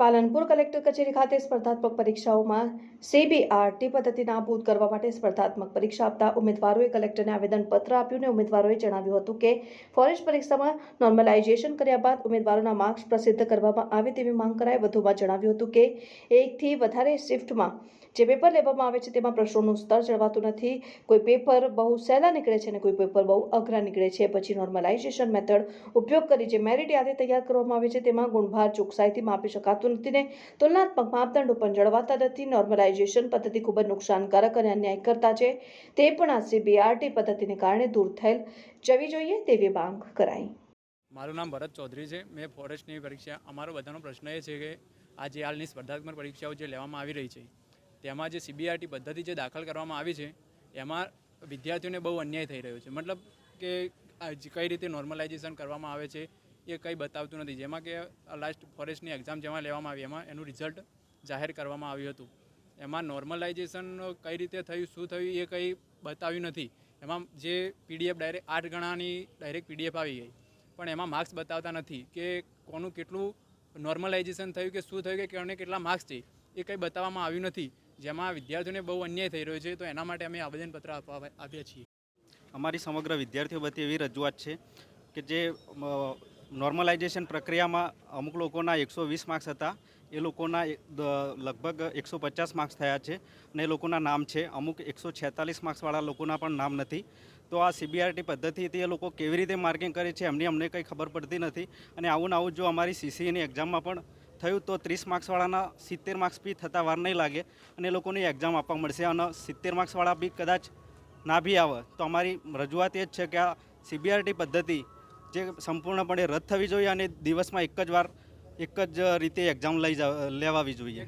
Palanpur collector કચેરી ખાતે સ્પર્ધાત્મક પરીક્ષાઓમાં સીબીઆરટી પદ્ધતિ નાબૂદ કરવા માટે સ્પર્ધાત્મક પરીક્ષા આપતા ઉમેદવારોએ કલેક્ટરને આવેદનપત્ર આપ્યું અને ઉમેદવારોએ જણાવ્યું હતું કે ફોરેસ્ટ પરીક્ષામાં નોર્મલાઇઝેશન કર્યા બાદ ઉમેદવારોના માર્ક્સ પ્રસિદ્ધ કરવામાં આવે તેવી માંગ કરાઈ. વધુમાં જણાવ્યું હતું કે એકથી વધારે શિફ્ટમાં જે પેપર લેવામાં આવે છે તેમાં પ્રશ્નોનું સ્તર જળવાતું નથી. કોઈ પેપર બહુ સહેલા નીકળે છે અને કોઈ પેપર બહુ અઘરા નીકળે છે. પછી નોર્મલાઇઝેશન મેથડ ઉપયોગ કરી જે મેરિટ યાદી તૈયાર કરવામાં આવે છે તેમાં ગુણભાર ચોકસાઈથી માપી શકાતું નથી તુલનાત્મક માપદંડો પણ જળવાતા નથી. નોર્મલાઇઝેશન પદ્ધતિ ખૂબ જ નુકસાનકારક અને અન્યાય કરતા છે. તે પણ આ સીબીઆરટી પદ્ધતિને કારણે દૂર થયેલ જવી જોઈએ તેવી માંગ કરાઈ. મારું નામ ભરત ચૌધરી છે. મેં ફોરેસ્ટની પરીક્ષા, અમારો બધાનો પ્રશ્ન એ છે કે આ જે હાલની સ્પર્ધાત્મક પરીક્ષાઓ જે લેવામાં આવી રહી છે, તેમાં જે સીબીઆરટી પદ્ધતિ જે દાખલ કરવામાં આવી છે, એમાં વિદ્યાર્થીઓને બહુ અન્યાય થઈ રહ્યો છે. મતલબ કે કઈ રીતે નોર્મલાઇઝેશન કરવામાં આવે છે એ કંઈ બતાવતું નથી. જેમાં કે લાસ્ટ ફોરેસ્ટની એક્ઝામ જેમાં લેવામાં આવી, એમાં એનું રિઝલ્ટ જાહેર કરવામાં આવ્યું હતું. એમાં નોર્મલાઇઝેશન કઈ રીતે થયું, શું થયું, એ કંઈ બતાવ્યું નથી. એમાં જે પીડીએફ ડાયરેક્ટ આઠ ગણાની ડાયરેક્ટ પીડીએફ આવી ગઈ. પણ એમાં માર્ક્સ બતાવતા નથી કે કોનું કેટલું નોર્મલાઇઝેશન થયું કે શું થયું કે કોને કેટલા માર્ક્સ છે, એ કંઈ બતાવવામાં આવ્યું નથી. જેમાં વિદ્યાર્થીઓને બહુ અન્યાય થઈ રહ્યો છે, તો એના માટે અમે આવેદનપત્ર આપવા આપ્યા છીએ. અમારી સમગ્ર વિદ્યાર્થીઓ વતી એવી રજૂઆત છે કે જે નોર્મલાઇઝેશન પ્રક્રિયામાં અમુક લોકોના એકસો વીસ માર્ક્સ હતા. એ લોકોના લગભગ એકસો પચાસ માર્ક્સ થયા છે અને એ લોકોના નામ છે. અમુક એકસો છેતાલીસ માર્ક્સવાળા લોકોના પણ નામ નથી. તો આ સીબીઆરટી પદ્ધતિથી એ લોકો કેવી રીતે માર્કિંગ કરે છે એમની અમને કંઈ ખબર પડતી નથી. અને આવું ને આવું જો અમારી સીસીએની એક્ઝામમાં પણ થયું તો ત્રીસ માર્ક્સવાળાના સિત્તેર માર્ક્સ બી થતાં વાર નહીં લાગે અને એ લોકોની એક્ઝામ આપવા મળશે. અને સિત્તેર માર્ક્સવાળા બી કદાચ ના બી આવે. તો અમારી રજૂઆત એ જ છે કે આ સીબીઆરટી પદ્ધતિ જે સંપૂર્ણપણે રદ થવી જોઈએ અને દિવસમાં એક જ વાર, એક જ રીતે એક્ઝામ લઈ લેવાવી જોઈએ.